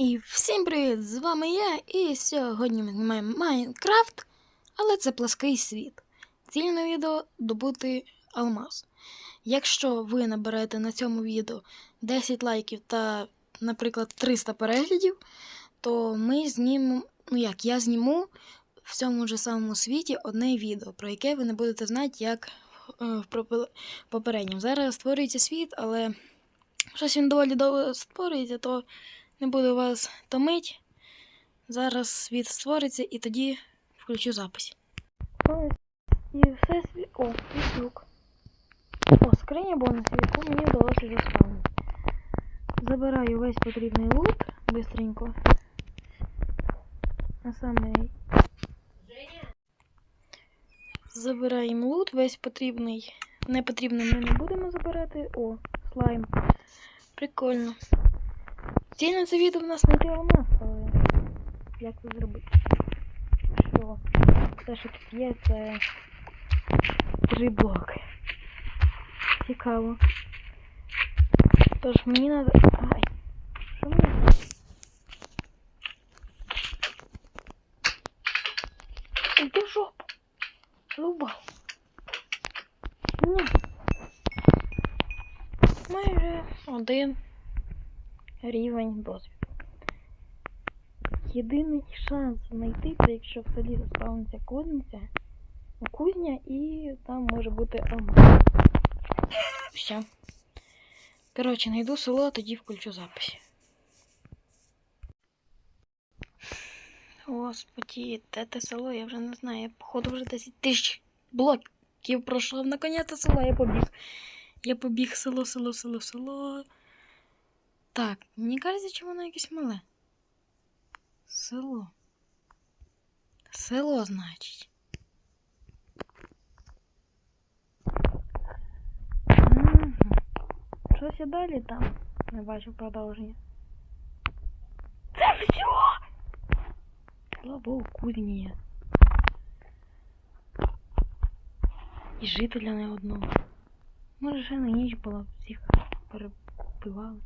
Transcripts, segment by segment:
І всім привіт! З вами я, і сьогодні ми знімаємо Майнкрафт, але це плаский світ. Ціль на відео добути алмаз. Якщо ви наберете на цьому відео 10 лайків та, наприклад, 300 переглядів, то ми знімемо, ну як, я зніму в цьому ж самому світі одне відео, про яке ви не будете знати, як е, в попередньому. Зараз створюється світ, але щось він доволі довго створюється, то не буду вас томить. Зараз світ створиться і тоді включу запис. І все світ. О, віслюк. О, скриня бонусів, яку мені вдалося заспавнити. Забираю весь потрібний лут бистренько. А саме. Забираємо лут, весь потрібний. Непотрібний ми не будемо забирати. О, слайм. Прикольно. Ціль на це відео в нас знайти алмаз, але як це зробити? Що? Все, що тут є, це три блоки. Цікаво. Тож мені надо. Ай. Що мені? Іди в жопу. Рубав. Ні. Майже один рівень досвіду. Єдиний шанс знайти це, якщо в селі заспавниться кузниця, кузня і там може бути алмаз. Все. Коротше, знайду село, а тоді включу запись. Господи, де те село, я вже не знаю. Я походу вже 10 тисяч блоків пройшов. Наконець село я побіг. Я побіг село, село, село, село. Так, мені кажеться, чи воно якесь мале. Село. Село, значить. Мгм. Щось і далі там. Не бачу продовження. Це все! Слава Богу, кузні є. І жителя не одного. Може, ще на ніч була, всіх перебивали.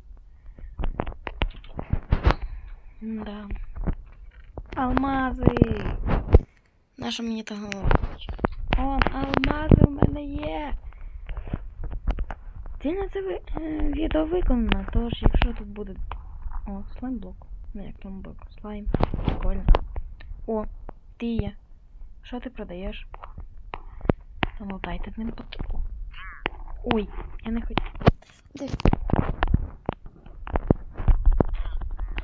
Да. Алмази. Наша мені та голова. Он, алмази в мене є. Цільно це ви, е, відео виконано, тож якщо тут буде. О, слайм блок. Не як там блок. Слайм. Прикольно. О, ти є. Що ти продаєш? Та ну дайте ним пот- Ой, я не хотів. Де?